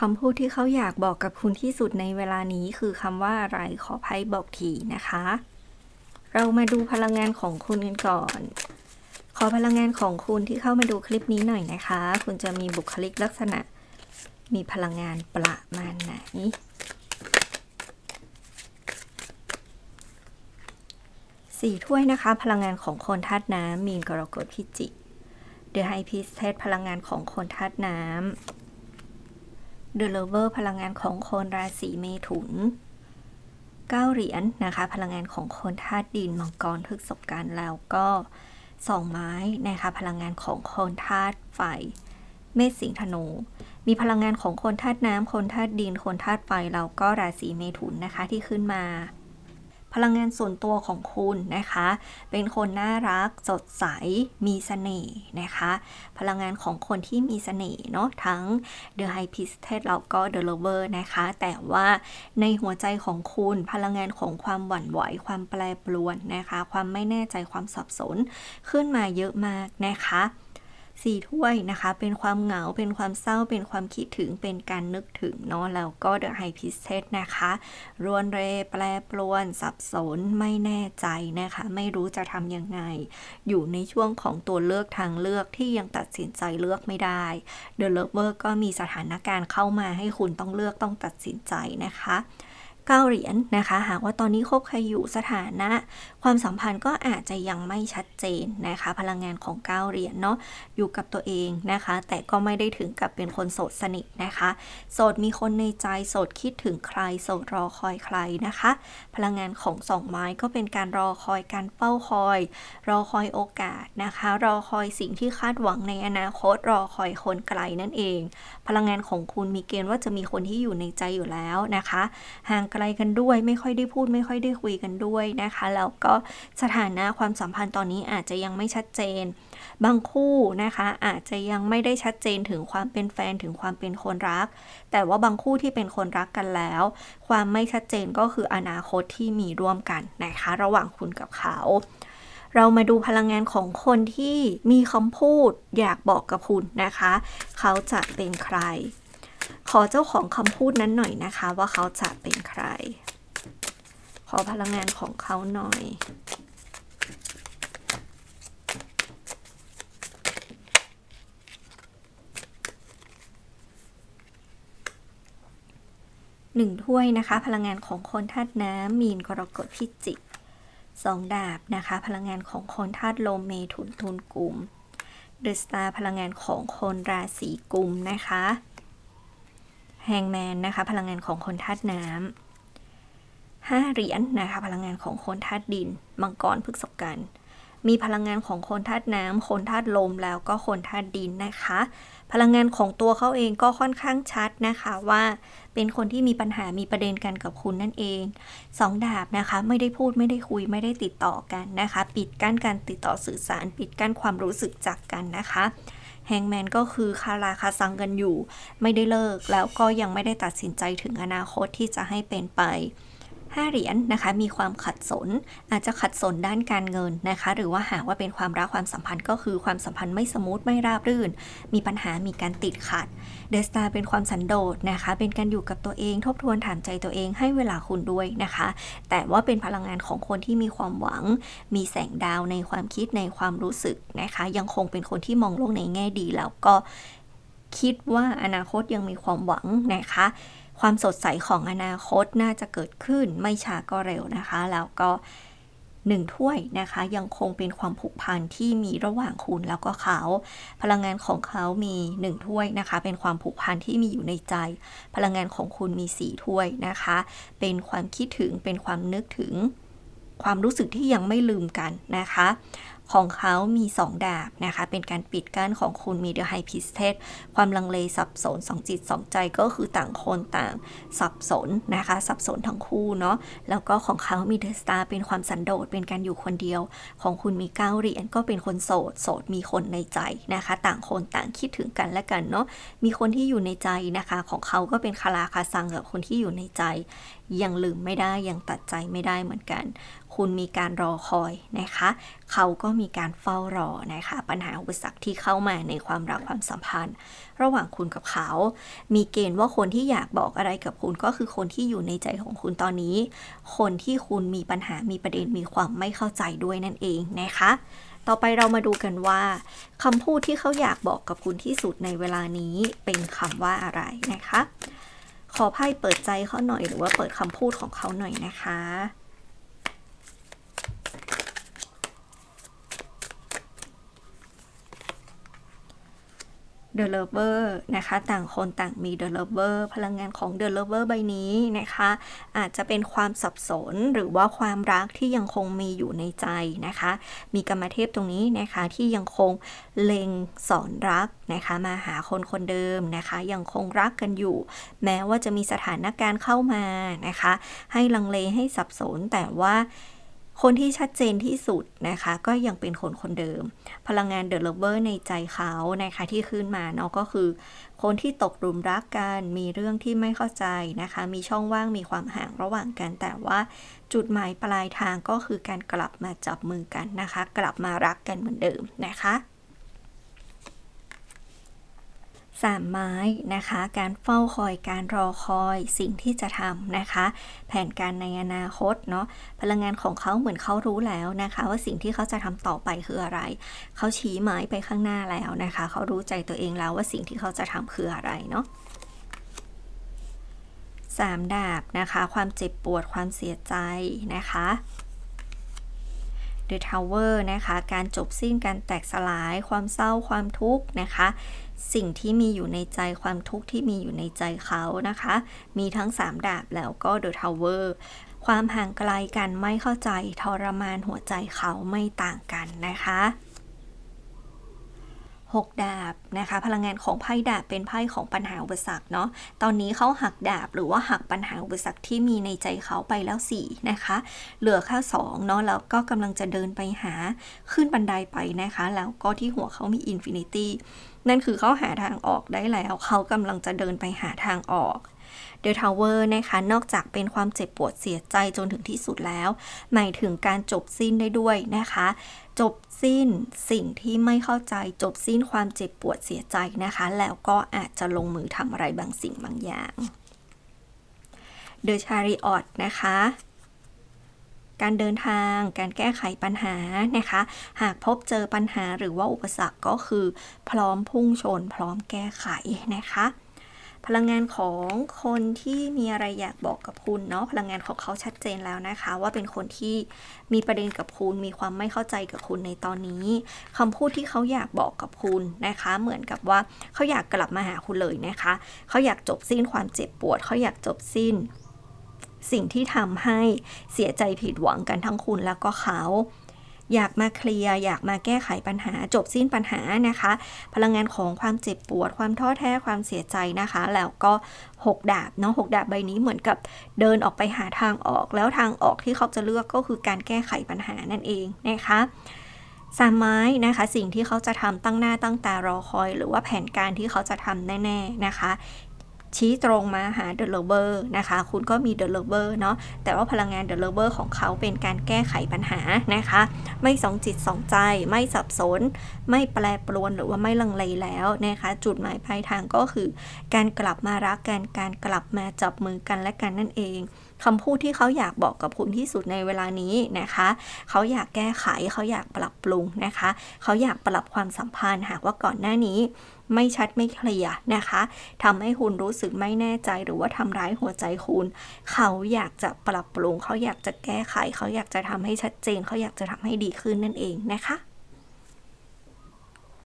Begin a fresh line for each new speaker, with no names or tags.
คำพูดที่เขาอยากบอกกับคุณที่สุดในเวลานี้คือคำว่าอะไรขอไพ่บอกทีนะคะ เรามาดูพลังงานของคุณกันก่อน ขอพลังงานของคุณที่เข้ามาดูคลิปนี้หน่อยนะคะ คุณจะมีบุคลิกลักษณะ มีพลังงานประมาณไหนสี่ถ้วยนะคะ พลังงานของคนธาตุน้ำมีนกรกฎพิจิกเดอะไฮพิสเทสพลังงานของคนธาตุน้ำ เดลเวอร์พลังงานของคนราศีเมถุนเก้าเหรียญนะคะ พลังงานของคนธาตุดินมังกรพฤษบกันแล้วก็สองไม้นะคะพลังงานของคนธาตุไฟ เมษสิงห์ธนู มีพลังงานของคนธาตุน้ำคนธาตุดินคนธาตุไฟแล้วก็ราศีเมถุนนะคะที่ขึ้นมา พลังงานส่วนตัวของคุณนะคะ เป็นคนน่ารักสดใสมีเสน่ห์นะคะ พลังงานของคนที่มีเสน่ห์เนาะทั้ง The High Priestess แล้วก็ The Lover นะคะ แต่ว่าในหัวใจของคุณพลังงานของความหวั่นไหวความแปรปรวนนะคะ ความไม่แน่ใจความสับสนขึ้นมาเยอะมากนะคะ สี่ถ้วยนะคะ เป็นความเหงา เป็นความเศร้า เป็นความคิดถึง เป็นการนึกถึงเนาะ แล้วก็ The High Priestess นะคะ รวนเร แปรปรวน สับสน ไม่แน่ใจนะคะ ไม่รู้จะทำยังไง อยู่ในช่วงของตัวเลือกทางเลือกที่ยังตัดสินใจเลือกไม่ได้ The Lover ก็มีสถานการณ์เข้ามาให้คุณต้องเลือกต้องตัดสินใจนะคะ เก้าเหรียญนะคะ หากว่าตอนนี้คบใครอยู่สถานะ ความสัมพันธ์ก็อาจจะยังไม่ชัดเจนนะคะ พลังงานของเก้าเหรียญเนาะอยู่กับตัวเองนะคะ แต่ก็ไม่ได้ถึงกับเป็นคนโสดสนิทนะคะ โสดมีคนในใจโสดคิดถึงใครโสดรอคอยใครนะคะ พลังงานของสองไม้ก็เป็นการรอคอยการเฝ้าคอย รอคอยโอกาสนะคะ รอคอยสิ่งที่คาดหวังในอนาคตรอคอยคนไกลนั่นเอง พลังงานของคุณมีเกณฑ์ว่าจะมีคนที่อยู่ในใจอยู่แล้วนะคะห่างไกลกันด้วย ไม่ค่อยได้พูด ไม่ค่อยได้คุยกันด้วยนะคะ แล้วก็สถานะความสัมพันธ์ตอนนี้อาจจะยังไม่ชัดเจน บางคู่นะคะอาจจะยังไม่ได้ชัดเจนถึงความเป็นแฟนถึงความเป็นคนรัก แต่ว่าบางคู่ที่เป็นคนรักกันแล้ว ความไม่ชัดเจนก็คืออนาคตที่มีร่วมกันนะคะ ระหว่างคุณกับเขาเรามาดูพลังงานของคนที่มีคำพูดอยากบอกกับคุณนะคะ เขาจะเป็นใคร อเจ้าของคำพูดนั้นหน่อยนะคะ ว่าเขาจะเป็นใคร ขอพลังงานของเขาหน่อยหนึ่งถ้วยนะคะ พลังงานของคนธาตุน้ำมีนกรกฎพิจิกสองดาบนะคะ พลังงานของคนธาตุลมเมถุนทุนกลุ่มเดอะสตาร์พลังงานของคนราศีกุมนะคะ แฮงแมนนะคะ พลังงานของคนธาตุน้ำห้าเหรียญนนะคะ พลังงานของคนธาตุดิน มังกรพฤกษกันมีพลังงานของคนธาตุน้ำคนธาตุลม แล้วก็คนธาตุดินนะคะ พลังงานของตัวเขาเองก็ค่อนข้างชัดนะคะว่าเป็นคนที่มีปัญหา มีประเด็นกันกับคุณนั่นเองสองดาบนะคะ ไม่ได้พูดไม่ได้คุยไม่ได้ติดต่อกันนะคะ ปิดกั้นการติดต่อสื่อสาร ปิดกั้นความรู้สึกจากกันนะคะ แฮงแมนก็คือคาราคาซังกันอยู่ ไม่ได้เลิกแล้วก็ยังไม่ได้ตัดสินใจถึงอนาคตที่จะให้เป็นไป 5 เหรียญนนะคะ มีความขัดสน อาจจะขัดสนด้านการเงินนะคะ หรือว่าหากว่าเป็นความรักความสัมพันธ์ก็คือความสัมพันธ์ไม่สมูทไม่ราบรื่น มีปัญหามีการติดขัดเดสตาเป็นความสันโดษนะคะ เป็นการอยู่กับตัวเองทบทวนถามใจตัวเองให้เวลาคุณด้วยนะคะ แต่ว่าเป็นพลังงานของคนที่มีความหวัง มีแสงดาวในความคิดในความรู้สึกนะคะ ยังคงเป็นคนที่มองโลกในแง่ดีแล้วก็คิดว่าอนาคตยังมีความหวังนะคะ ความสดใสของอนาคตน่าจะเกิดขึ้นไม่ช้าก็เร็วนะคะ แล้วก็หนึ่งถ้วยนะคะ ยังคงเป็นความผูกพันที่มีระหว่างคุณแล้วก็เขา พลังงานของเขามีหนึ่งถ้วยนะคะ เป็นความผูกพันที่มีอยู่ในใจ พลังงานของคุณมีสี่ถ้วยนะคะ เป็นความคิดถึงเป็นความนึกถึง ความรู้สึกที่ยังไม่ลืมกันนะคะ ของเขามี 2 ดาบนะคะ เป็นการปิดกั้นของคุณมีเดอะไฮพิสเทสความลังเลสับสนสองจิตสองใจก็คือต่างคนต่างสับสนนะคะ สับสนทั้งคู่เนาะแล้วก็ของเขามีเดอะสตาร์เป็นความสันโดษเป็นการอยู่คนเดียว ของคุณมีเก้าเหรียญก็เป็นคนโสดโสดมีคนในใจนะคะ ต่างคนต่างคิดถึงกันและกันเนาะมีคนที่อยู่ในใจนะคะ ของเขาก็เป็นคาราคาซังกับคนที่อยู่ในใจ ยังลืมไม่ได้ยังตัดใจไม่ได้เหมือนกัน คุณมีการรอคอยนะคะ เขาก็มีการเฝ้ารอนะคะปัญหาอุปสรรคที่เข้ามาในความรักความสัมพันธ์ ระหว่างคุณกับเขา มีเกณฑ์ว่าคนที่อยากบอกอะไรกับคุณก็คือคนที่อยู่ในใจของคุณตอนนี้ คนที่คุณมีปัญหามีประเด็นมีความไม่เข้าใจด้วยนั่นเองนะคะต่อไปเรามาดูกันว่าคำพูดที่เขาอยากบอกกับคุณที่สุดในเวลานี้เป็นคำว่าอะไรนะคะ ขอไพ่เปิดใจเขาหน่อยหรือว่าเปิดคำพูดของเขาหน่อยนะคะ The Lover นะคะ ต่างคนต่างมี The Lover พลังงานของ The Lover ใบนี้นะคะ อาจจะเป็นความสับสนหรือว่าความรักที่ยังคงมีอยู่ในใจนะคะ มีกรรมเทพตรงนี้นะคะที่ยังคงเล็งสอนรักนะคะมาหาคนคนเดิมนะคะ ยังคงรักกันอยู่ แม้ว่าจะมีสถานการณ์เข้ามานะคะ ให้ลังเลให้สับสนแต่ว่า คนที่ชัดเจนที่สุดนะคะ ก็ยังเป็นคนคนเดิม พลังงานเดอะเลเวอร์ในใจเขานะคะที่ขึ้นมาเนาะก็คือ คนที่ตกหลุมรักกัน มีเรื่องที่ไม่เข้าใจนะคะ มีช่องว่างมีความห่างระหว่างกัน แต่ว่าจุดหมายปลายทางก็คือการกลับมาจับมือกันนะคะ กลับมารักกันเหมือนเดิมนะคะ สามไม้นะคะ การเฝ้าคอยการรอคอยสิ่งที่จะทำนะคะ แผนการในอนาคตเนาะพลังงานของเขาเหมือนเขารู้แล้วนะคะ ว่าสิ่งที่เขาจะทำต่อไปคืออะไร เขาชี้ไม้ไปข้างหน้าแล้วนะคะ เขารู้ใจตัวเองแล้วว่าสิ่งที่เขาจะทำคืออะไรเนาะสามดาบนะคะ ความเจ็บปวดความเสียใจนะคะ The Tower นะคะ การจบสิ้นการแตกสลาย ความเศร้าความทุกข์นะคะ สิ่งที่มีอยู่ในใจความทุกข์ที่มีอยู่ในใจเขานะคะ มีทั้ง 3 ดาบแล้วก็ The Tower ความห่างไกลกันไม่เข้าใจทรมานหัวใจเขาไม่ต่างกันนะคะ 6 ดาบนะคะ พลังงานของไพ่ดาบเป็นไพ่ของปัญหาอุปสรรคเนาะตอนนี้เขาหักดาบหรือว่าหักปัญหาอุปสรรคที่มีในใจเขาไปแล้ว4นะคะ เหลือแค่2เนาะแล้วก็กำลังจะเดินไปหาขึ้นบันไดไปนะคะ แล้วก็ที่หัวเขามีอินฟินิตี้นั่นคือเขาหาทางออกได้แล้วเขากำลังจะเดินไปหาทางออก เดอะทาวเวอร์นะคะ นอกจากเป็นความเจ็บปวดเสียใจจนถึงที่สุดแล้ว หมายถึงการจบสิ้นได้ด้วยนะคะ จบสิ้นสิ่งที่ไม่เข้าใจจบสิ้นความเจ็บปวดเสียใจนะคะ แล้วก็อาจจะลงมือทำอะไรบางสิ่งบางอย่างเดอะชาริออตนะคะการเดินทาง การแก้ไขปัญหานะคะ หากพบเจอปัญหาหรือว่าอุปสรรคก็คือ พร้อมพุ่งชน พร้อมแก้ไขนะคะ พลังงานของคนที่มีอะไรอยากบอกกับคุณเนาะพลังงานของเขาชัดเจนแล้วนะคะ ว่าเป็นคนที่มีประเด็นกับคุณ มีความไม่เข้าใจกับคุณในตอนนี้คำพูดที่เขาอยากบอกกับคุณนะคะ เหมือนกับว่าเขาอยากกลับมาหาคุณเลยนะคะ เขาอยากจบสิ้นความเจ็บปวด เขาอยากจบสิ้น สิ่งที่ทำให้เสียใจผิดหวังกันทั้งคุณแล้วก็เขา อยากมาเคลียร์อยากมาแก้ไขปัญหาจบสิ้นปัญหานะคะ พลังงานของความเจ็บปวด ความท้อแท้ความเสียใจนะคะ แล้วก็ 6 ดาบเนาะหดาบใบนี้เหมือนกับเดินออกไปหาทางออกแล้วทางออกที่เขาจะเลือกก็คือการแก้ไขปัญหานั่นเองนะคะสามไม้นะคะ สิ่งที่เขาจะทำตั้งหน้าตั้งตารอคอย หรือว่าแผนการที่เขาจะทำแน่ ๆนะคะ ชี้ตรงมาหา The Lover นะคะ คุณก็มี The Lover เนาะแต่ว่าพลังงาน The Lover ของเขาเป็นการแก้ไขปัญหานะคะ ไม่สองจิตสองใจไม่สับสน ไม่แปรปรวนหรือว่าไม่ลังเลแล้วนะคะ จุดหมายปลายทางก็คือ การกลับมารักกันการกลับมาจับมือกันและกันนั่นเอง คำพูดที่เขาอยากบอกกับคุณที่สุดในเวลานี้นะคะ เขาอยากแก้ไขเขาอยากปรับปรุงนะคะ เขาอยากปรับความสัมพันธ์หากว่าก่อนหน้านี้ไม่ชัดไม่เคลียร์นะคะทำให้คุณรู้สึกไม่แน่ใจหรือว่าทำร้ายหัวใจคุณ เขาอยากจะปรับปรุง เขาอยากจะแก้ไข เขาอยากจะทำให้ชัดเจน เขาอยากจะทำให้ดีขึ้นนั่นเองนะคะ